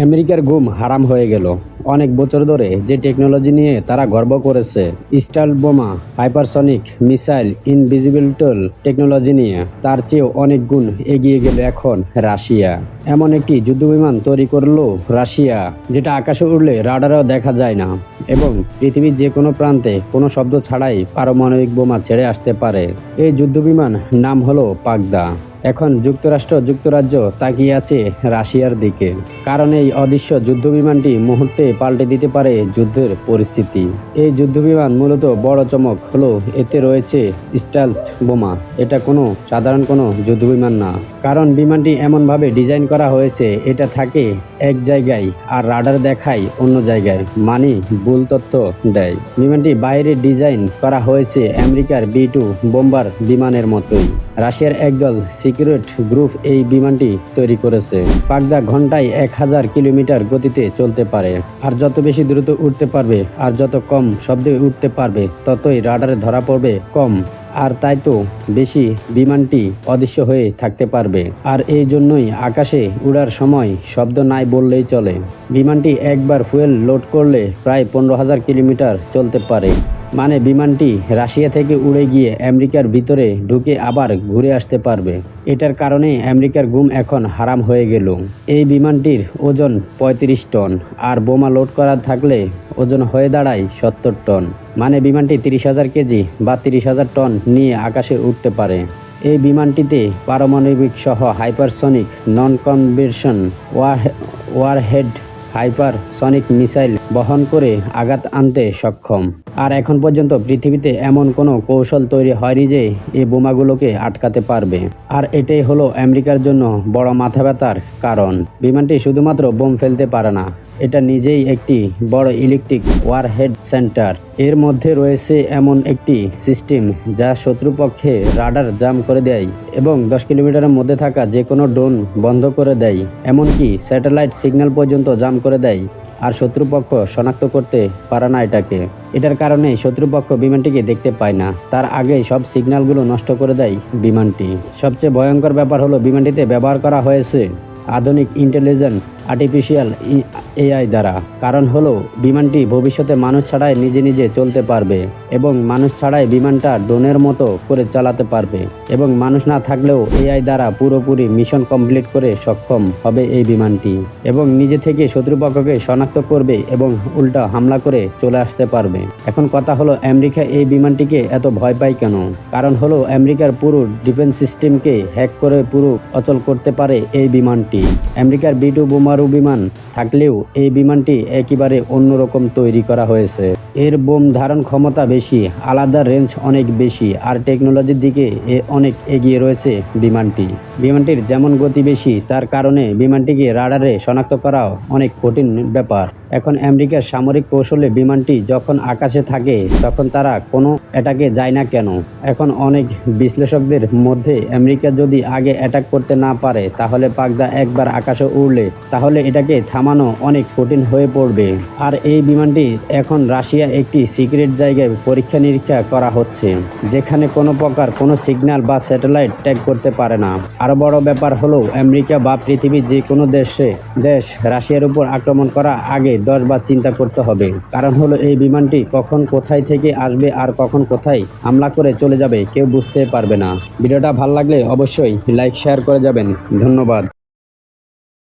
আমেরিকার ঘুম হারাম হয়ে গেল। অনেক বছর ধরে যে টেকনোলজি নিয়ে তারা গর্ব করেছে স্টাইল বোমা, হাইপারসনিক মিসাইল ইনভিজিবিলিটল টেকনোলজি নিয়ে, তার চেয়েও অনেক গুণ এগিয়ে গেল এখন রাশিয়া। এমন একটি যুদ্ধবিমান তৈরি করল রাশিয়া, যেটা আকাশে উড়লে রাডারও দেখা যায় না এবং পৃথিবীর যে কোনো প্রান্তে কোনো শব্দ ছাড়াই পারমাণবিক বোমা ছেড়ে আসতে পারে। এই যুদ্ধবিমান নাম হলো পাগদা। এখন যুক্তরাষ্ট্র, যুক্তরাজ্য তাকিয়ে আছে রাশিয়ার দিকে। কারণ এই অদৃশ্য যুদ্ধবিমানটি মুহূর্তে পাল্টে দিতে পারে যুদ্ধের পরিস্থিতি। এই যুদ্ধবিমান মূলত বড় চমক হলো, এতে রয়েছে স্টাইলথ বোমা। এটা কোনো সাধারণ কোনো যুদ্ধবিমান না। কারণ বিমানটি এমনভাবে ডিজাইন করা হয়েছে, এটা থাকে এক জায়গায় আর রাডার দেখায় অন্য জায়গায় মানে ভুল তথ্য দেয়। বিমানটি বাইরে ডিজাইন করা হয়েছে আমেরিকার বি টু বোম্বার বিমানের মতোই। রাশিয়ার একদল সিকিউরিট গ্রুপ এই বিমানটি তৈরি করেছে। পাগদা ঘন্টায় এক হাজার কিলোমিটার গতিতে চলতে পারে। আর যত বেশি দ্রুত উঠতে পারবে, আর যত কম শব্দে উঠতে পারবে, ততই রাডারে ধরা পড়বে কম। আর তাই তো বেশি বিমানটি অদৃশ্য হয়ে থাকতে পারবে। আর এই জন্যই আকাশে উড়ার সময় শব্দ নাই বললেই চলে। বিমানটি একবার ফুয়েল লোড করলে প্রায় পনেরো হাজার কিলোমিটার চলতে পারে। মানে বিমানটি রাশিয়া থেকে উড়ে গিয়ে আমেরিকার ভিতরে ঢুকে আবার ঘুরে আসতে পারবে। এটার কারণে আমেরিকার ঘুম এখন হারাম হয়ে গেল। এই বিমানটির ওজন ৩৫ টন আর বোমা লোড করা থাকলে ওজন হয়ে দাঁড়ায় সত্তর টন। মানে বিমানটি তিরিশ হাজার কেজি বা তিরিশ হাজার টন নিয়ে আকাশে উঠতে পারে। এই বিমানটিতে পারমাণবিক সহ hypersonic non conversion warhead hypersonic missile বহন করে আঘাত আনতে সক্ষম। আর এখন পর্যন্ত পৃথিবীতে এমন কোনো কৌশল তৈরি হয়নি যে এই বোমাগুলোকে আটকাতে পারবে। আর এটাই হলো আমেরিকার জন্য বড় মাথা ব্যথার কারণ। বিমানটি শুধুমাত্র বোম ফেলতে পারে না, এটা নিজেই একটি বড় ইলেকট্রিক ওয়ারহেড সেন্টার এর মধ্যে রয়েছে এমন একটি সিস্টেম যা শত্রুপক্ষে রাডার জাম করে দেয় এবং দশ কিলোমিটারের মধ্যে থাকা যে কোনো ড্রোন বন্ধ করে দেয়। এমনকি স্যাটেলাইট সিগন্যাল পর্যন্ত জাম করে দেয়। আর শত্রুপক্ষ শনাক্ত করতে পারে না এটাকে। এটার কারণে শত্রুপক্ষ বিমানটিকে দেখতে পায় না। তার আগে সব সিগন্যালগুলো নষ্ট করে দেয় বিমানটি। সবচেয়ে ভয়ঙ্কর ব্যাপার হলো বিমানটিতে ব্যবহার করা হয়েছে আধুনিক ইন্টেলিজেন্ট আর্টিফিশিয়াল এআই দ্বারা। কারণ হলো, বিমানটি ভবিষ্যতে মানুষ ছাড়াই নিজে নিজে চলতে পারবে এবং মানুষ ছাড়াই বিমানটা ড্রোনের মতো করে চালাতে পারবে এবং মানুষ না থাকলেও এআই দ্বারা পুরোপুরি মিশন কমপ্লিট করে সক্ষম হবে এই বিমানটি এবং নিজে থেকে শত্রুপক্ষকে শনাক্ত করবে এবং উল্টা হামলা করে চলে আসতে পারবে। এখন কথা হলো, আমেরিকা এই বিমানটিকে এত ভয় পায় কেন? কারণ হলো, আমেরিকার পুরো ডিফেন্স সিস্টেমকে হ্যাক করে পুরো অচল করতে পারে এই বিমানটি। আমেরিকার বি টু বিমান থাকলেও এই বিমানটি একেবারে অন্যরকম তৈরি করা হয়েছে। এর বোম ধারণ ক্ষমতা বেশি, আলাদা রেঞ্জ অনেক বেশি, আর টেকনোলজির দিকে এ অনেক এগিয়ে রয়েছে বিমানটি। বিমানটির যেমন গতি বেশি, তার কারণে বিমানটিকে রাডারে শনাক্ত করাও অনেক কঠিন ব্যাপার। এখন আমেরিকার সামরিক কৌশলে বিমানটি যখন আকাশে থাকে, তখন তারা কোনো অ্যাটাকে যায় না কেন? এখন অনেক বিশ্লেষকদের মধ্যে আমেরিকা যদি আগে অ্যাটাক করতে না পারে, তাহলে পাগদা একবার আকাশে উড়লে, তাহলে এটাকে থামানো অনেক কঠিন হয়ে পড়বে। আর এই বিমানটি এখন রাশিয়া একটি সিক্রেট জায়গায় পরীক্ষা নিরীক্ষা করা হচ্ছে, যেখানে কোনো প্রকার কোনো সিগন্যাল বা স্যাটেলাইট ট্যাগ করতে পারে না। আরও বড় ব্যাপার হলো, আমেরিকা বা পৃথিবীর যে কোনো দেশে, দেশ রাশিয়ার উপর আক্রমণ করা আগে দশ বার চিন্তা করতে হবে। কারণ হলো এই বিমানটি কখন কোথায় থেকে আসবে আর কখন কোথায় হামলা করে চলে যাবে কেউ বুঝতে পারবে না। ভিডিওটা ভালো লাগলে অবশ্যই লাইক শেয়ার করে যাবেন। ধন্যবাদ।